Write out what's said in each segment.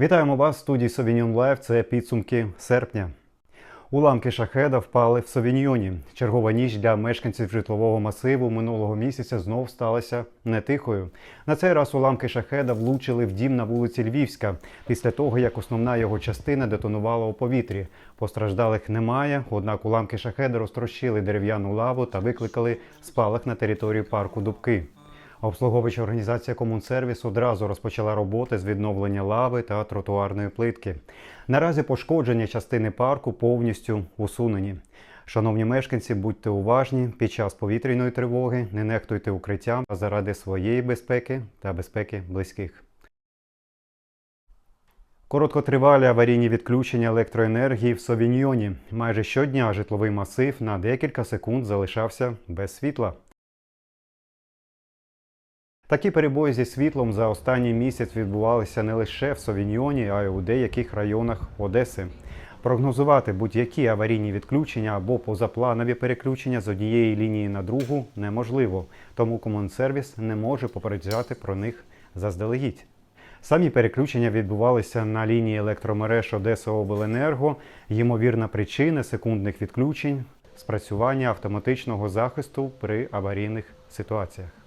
Вітаємо вас в студії Совіньон Лайв. Це підсумки серпня. Уламки шахеда впали в Совіньйоні. Чергова ніч для мешканців житлового масиву минулого місяця знов сталася нетихою. На цей раз уламки шахеда влучили в дім на вулиці Львівська після того, як основна його частина детонувала у повітрі. Постраждалих немає, однак уламки шахеда розтрощили дерев'яну лаву та викликали спалах на території парку Дубки. Обслуговуюча організація Комунсервіс одразу розпочала роботи з відновлення лави та тротуарної плитки. Наразі пошкодження частини парку повністю усунені. Шановні мешканці, будьте уважні під час повітряної тривоги, не нехтуйте укриттям заради своєї безпеки та безпеки близьких. Короткотривалі аварійні відключення електроенергії в Совіньйоні. Майже щодня житловий масив на декілька секунд залишався без світла. Такі перебої зі світлом за останній місяць відбувалися не лише в Совіньйоні, а й у деяких районах Одеси. Прогнозувати будь-які аварійні відключення або позапланові переключення з однієї лінії на другу неможливо, тому комунсервіс не може попереджати про них заздалегідь. Самі переключення відбувалися на лінії електромереж Одеса Обленерго. Ймовірна причина секундних відключень спрацювання автоматичного захисту при аварійних ситуаціях.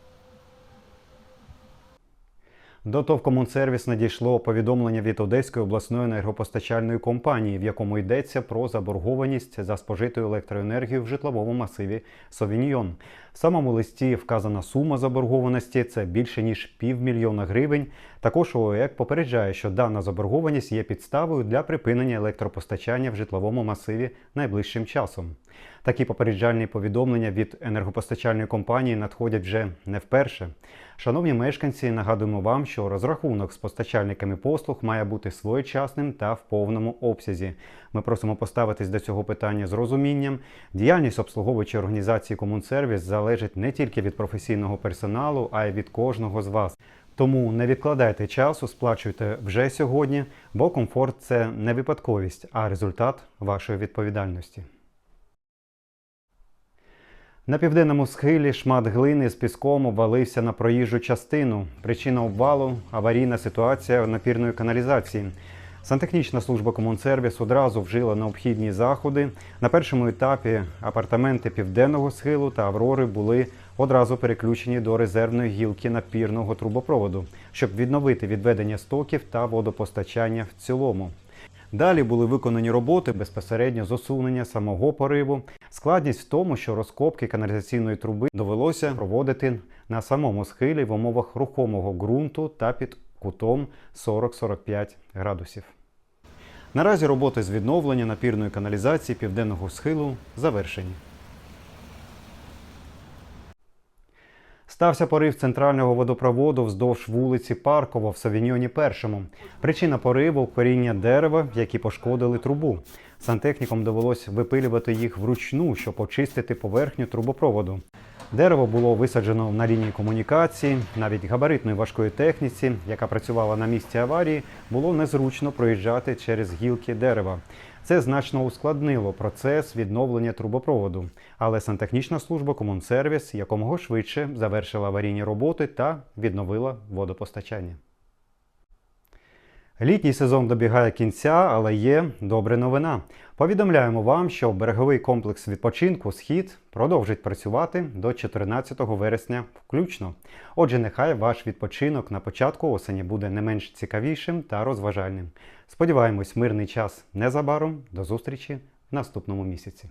До ТОВ «Комунсервіс» надійшло повідомлення від Одеської обласної енергопостачальної компанії, в якому йдеться про заборгованість за спожиту електроенергію в житловому масиві Совіньйон. В самому листі вказана сума заборгованості це більше ніж півмільйона гривень. Також ОЕК попереджає, що дана заборгованість є підставою для припинення електропостачання в житловому масиві найближчим часом. Такі попереджальні повідомлення від енергопостачальної компанії надходять вже не вперше. Шановні мешканці, нагадуємо вам, що розрахунок з постачальниками послуг має бути своєчасним та в повному обсязі. Ми просимо поставитись до цього питання з розумінням. Діяльність обслуговуючої організації Комунсервіс залежить не тільки від професійного персоналу, а й від кожного з вас. Тому не відкладайте часу, сплачуйте вже сьогодні, бо комфорт це не випадковість, а результат вашої відповідальності. На південному схилі шмат глини з піском обвалився на проїжджу частину. Причина обвалу аварійна ситуація напірної каналізації. Сантехнічна служба Комунсервіс одразу вжила необхідні заходи. На першому етапі апартаменти південного схилу та Аврори були одразу переключені до резервної гілки напірного трубопроводу, щоб відновити відведення стоків та водопостачання в цілому. Далі були виконані роботи безпосередньо з самого пориву. Складність в тому, що розкопки каналізаційної труби довелося проводити на самому схилі в умовах рухомого ґрунту та під кутом 40-45 градусів. Наразі роботи з відновлення напірної каналізації південного схилу завершені. Стався порив центрального водопроводу вздовж вулиці Паркова в Савіньйоні Першому. Причина пориву коріння дерева, які пошкодили трубу. Сантехнікам довелось випилювати їх вручну, щоб очистити поверхню трубопроводу. Дерево було висаджено на лінії комунікації, навіть габаритної важкої техніці, яка працювала на місці аварії, було незручно проїжджати через гілки дерева. Це значно ускладнило процес відновлення трубопроводу, але сантехнічна служба Комунсервіс якомога швидше завершила аварійні роботи та відновила водопостачання. Літній сезон добігає кінця, але є добра новина. Повідомляємо вам, що береговий комплекс відпочинку Схід продовжить працювати до 14 вересня включно. Отже, нехай ваш відпочинок на початку осені буде не менш цікавішим та розважальним. Сподіваємось, мирний час незабаром. До зустрічі в наступному місяці.